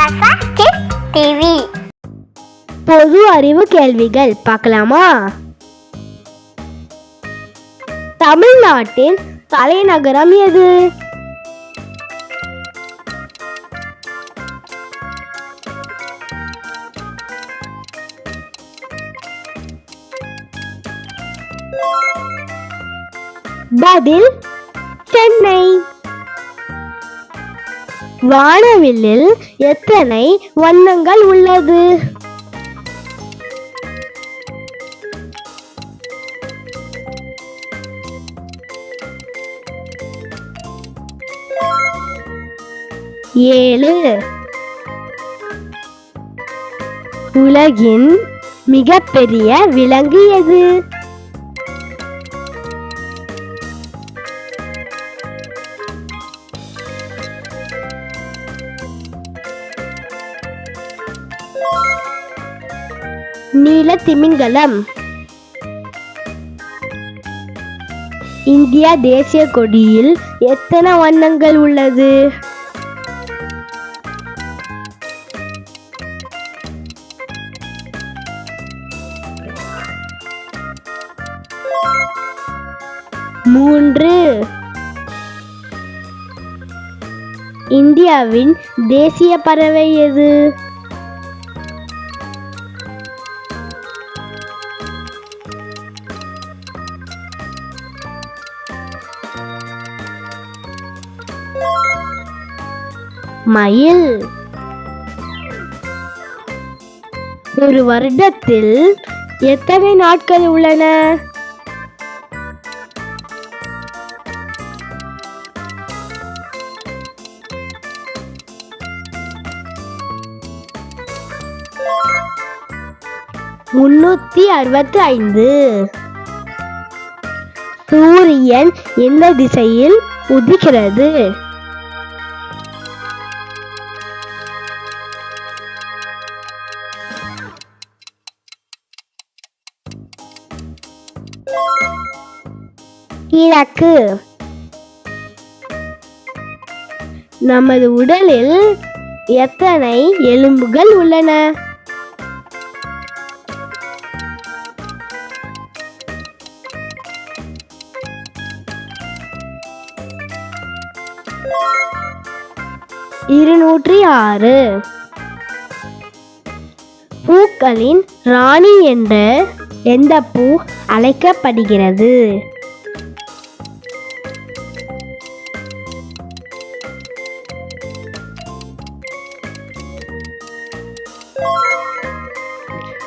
Kiss TV பொது அறிவு கேள்விகள் பார்க்கலாமா? தமிழ்நாட்டின் தலைநகரம் எது? பதில் சென்னை. வானவில்லில் எத்தனை வண்ணங்கள் உள்ளது? ஏழு. உலகின் மிகப்பெரிய விலங்கு எது? நீல திமிங்கலம் இந்தியா தேசிய கொடியில் எத்தனை வண்ணங்கள் உள்ளது மூன்று இந்தியாவின் தேசிய பறவை எது மயில். ஒரு வருடத்தில் எத்தனை நாட்கள் உள்ளன? முன்னூத்தி அறுபத்தி ஐந்து சூரியன் எந்த திசையில் உதிக்கிறது கிழக்கு நமது உடலில் எத்தனை எலும்புகள் உள்ளன? இருநூற்றி ஆறு பூக்களின் ராணி என்று எந்த பூ அழைக்கப்படுகிறது?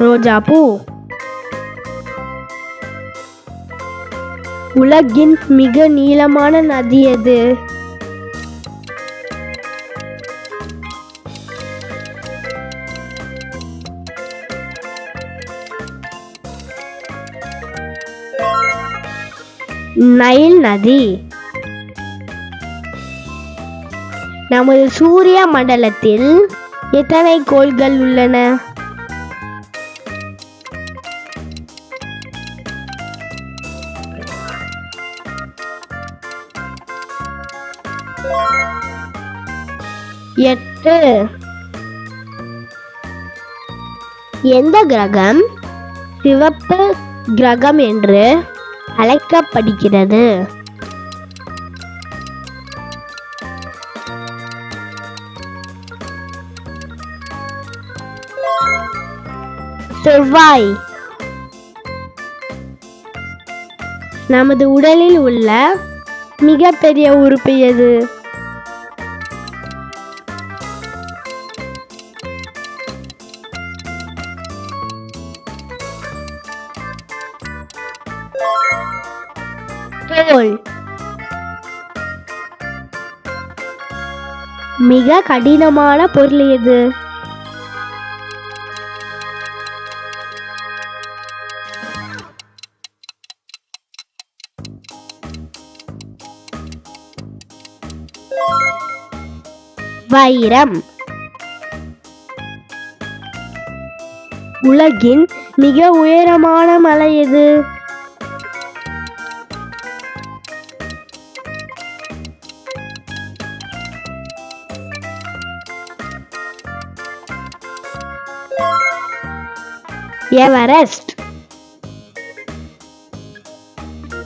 ரோஜா பூ. உலகின் மிக நீளமான நதி எது? நைல் நதி. நமது சூரிய மண்டலத்தில் எத்தனை கோள்கள் உள்ளன? எட்டு. எந்த கிரகம் சிவப்பு கிரகம் என்று அழைக்கப்படுகிறது? செவ்வாய். நமது உடலில் உள்ள மிகப்பெரிய உறுப்பு எது? தோல். மிக கடினமான பொருள் எது? வைரம். உலகின் மிக உயரமான மலை எது? எவரெஸ்ட்?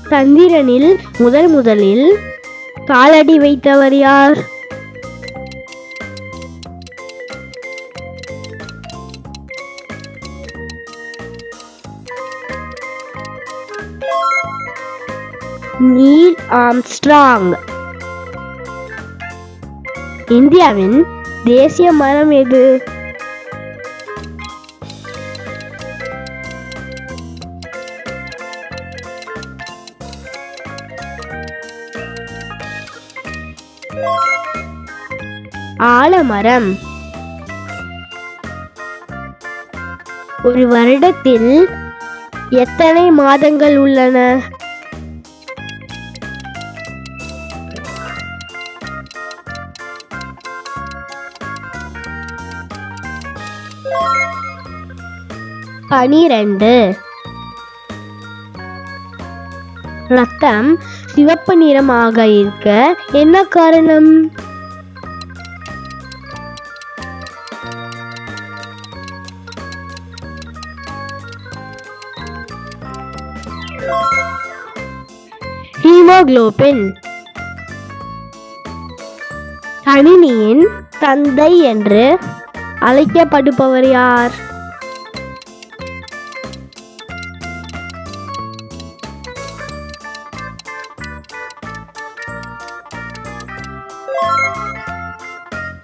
சந்திரனில் முதன் முதலில் காலடி வைத்தவர் யார்? Neil Armstrong. இந்தியாவின் தேசிய மரம் எது? ஆலமரம். ஒரு வருடத்தில் எத்தனை மாதங்கள் உள்ளன? பனிரெண்டு. ரத்தம் சிவப்பு நிறமாக இருக்க என்ன காரணம்? ஹீமோகுளோபின். கணினியின் தந்தை என்று அழைக்கப்படுபவர் யார்?